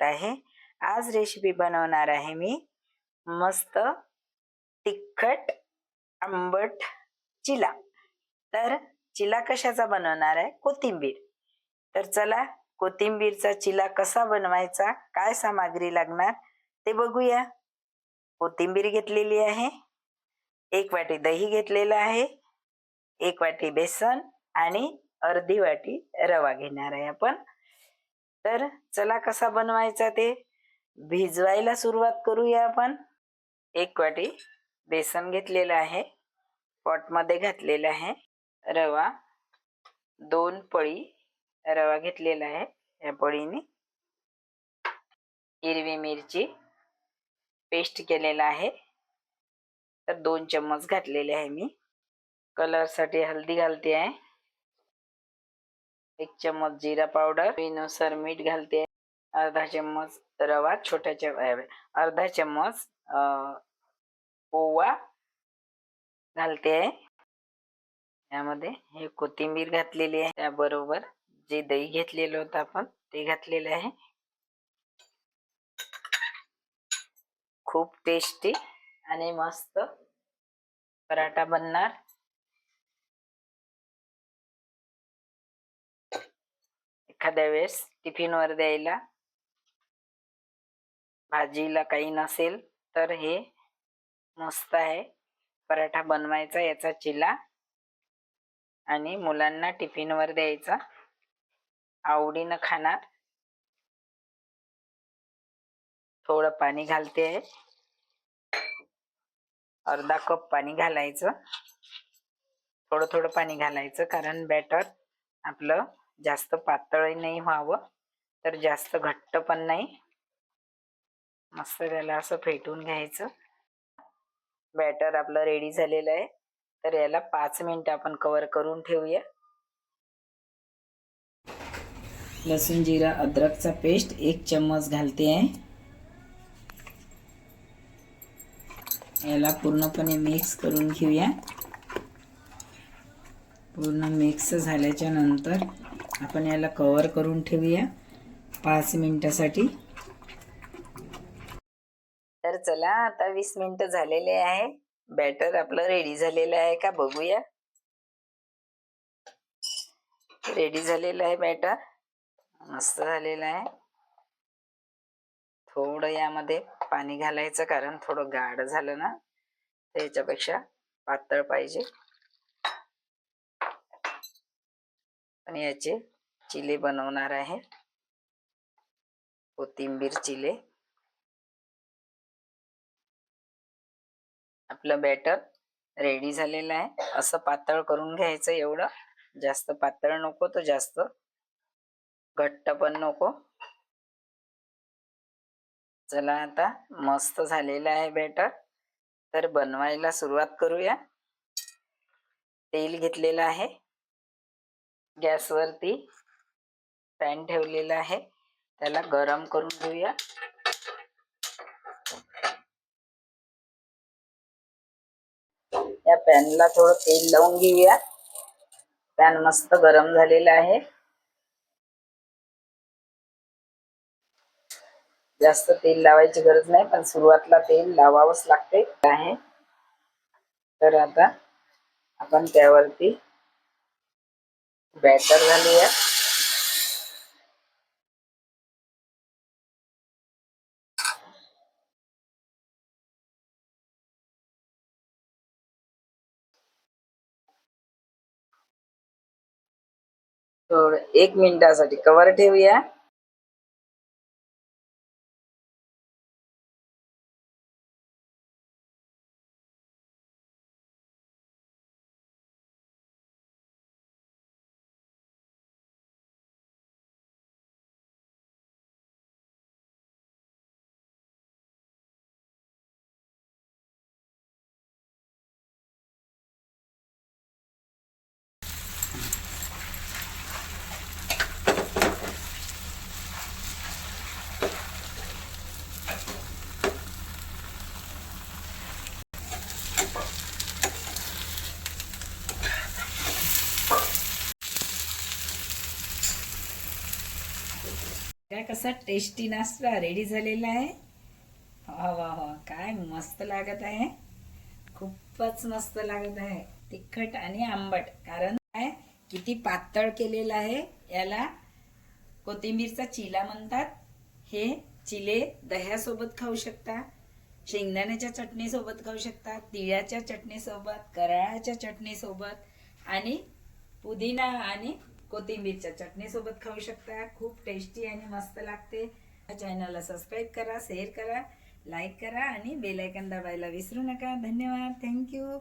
आहे. आज रेसिपी बनवणार आहे मी. मस्त तिखट आंबट चिला. तर चिला कशाचा बनवणार आहे? कोथिंबीर. तर चला कोथिंबीरचा चिला कसा बनवायचा काय सामग्री लागणार ते बघूया. कोथिंबीर घेतलेली आहे. एक वाटी दही घेतलेला आहे. एक वाटी बेसन आणि अर्धी वाटी रवा घेणार आहे आपण. तर चला कसा बनवायचा ते भिजवायला सुरुवात करूया आपण. एक वाटी बेसन घेतलेलं आहे. पॉटमध्ये घातलेलं आहे. रवा. दोन पळी रवा घेतलेला आहे या पळीने. हिरवी मिरची पेस्ट केलेला आहे. तर दोन चम्मच घातलेले आहे मी. कलरसाठी हल्दी घालते आहे. एक चम्मच जिरा पावडर चवीनुसार मीठ घालते. अर्धा चम्मच रवा छोट्या चम अर्धा चम्मच ओवा घालते. आहे यामध्ये हे कोथिंबीर घातलेली आहे. त्याबरोबर जे दही घेतलेलं होतं आपण ते घातलेले आहे. खूप टेस्टी आणि मस्त पराठा बनणार. एखाद्या वेळेस टिफिनवर द्यायला भाजीला काही नसेल तर हे मस्त आहे. पराठा बनवायचा याचा चिला आणि मुलांना टिफिनवर द्यायचा. आवडीनं खाणार. थोडं पाणी घालते. आहे अर्धा कप पाणी घालायचं. थोडं थोडं पाणी घालायचं कारण बॅटर आपलं जास्त पातळही नाही व्हावं तर जास्त घट्ट पण नाही. मस्त त्याला असं फेटून घ्यायचं. बॅटर आपलं रेडी झालेलं आहे. तर याला पाच मिनिटं आपण कवर करून ठेवूया. लसूण जिरा अद्रकचा पेस्ट एक चम्मच घालते आहे. याला पूर्णपणे मिक्स करून घेऊया. पूर्ण मिक्स झाल्याच्यानंतर आपण याला कव्हर करून ठेवूया. पाच मिनिटासाठी. तर चला आता वीस मिनिटं झालेले आहे. बॅटर आपलं रेडी झालेलं आहे का बघूया. रेडी झालेलं आहे बॅटर मस्त झालेलं आहे. थोडं यामध्ये पाणी घालायचं कारण थोडं गाढ झालं ना. त्याच्यापेक्षा पातळ पाहिजे. आणि याचे चिले बनवणार आहे. कोथिंबीर चिले. आपलं बॅटर रेडी झालेलं आहे. असं पातळ करून घ्यायचं एवढं. जास्त पातळ नको तो जास्त घट्ट पण नको. चला आता मस्त झालेलं आहे बॅटर तर बनवायला सुरुवात करूया. तेल घेतलेलं आहे. गॅसवरती पॅन ठेवलेला आहे. त्याला गरम करून घेऊया. या पॅनला थोडं तेल लावून घेऊया. पॅन मस्त गरम झालेला आहे. जास्त तेल लावायची गरज नाही पण सुरुवातला तेल लावावंच लागते. आहे. तर आता आपण त्यावरती बॅटर घालूया थोडं एक मिनिटासाठी कवर ठेवूया काय कसा टेस्टी नाश्ता रेडी झालेला आहे. वा वा वा काय मस्त लागत आहे. खूपच मस्त लागत आहे. तिखट आणि आंबट कारण काय? किती पातळ केलेलं आहे. याला कोथिंबीरचा चिला म्हणतात. हे चिले दह्यासोबत खाऊ शकता शेंगदाण्याच्या चटणीसोबत खाऊ शकता तिळाच्या चटणीसोबत कराळाच्या चटणीसोबत आणि पुदिना आणि कोथिंबीरच्या चटणीसोबत खाऊ शकता. खूप टेस्टी आणि मस्त लागते. चॅनलला सबस्क्राईब करा शेअर करा लाईक करा आणि बेल आयकन दाबायला विसरू नका. धन्यवाद. थँक्यू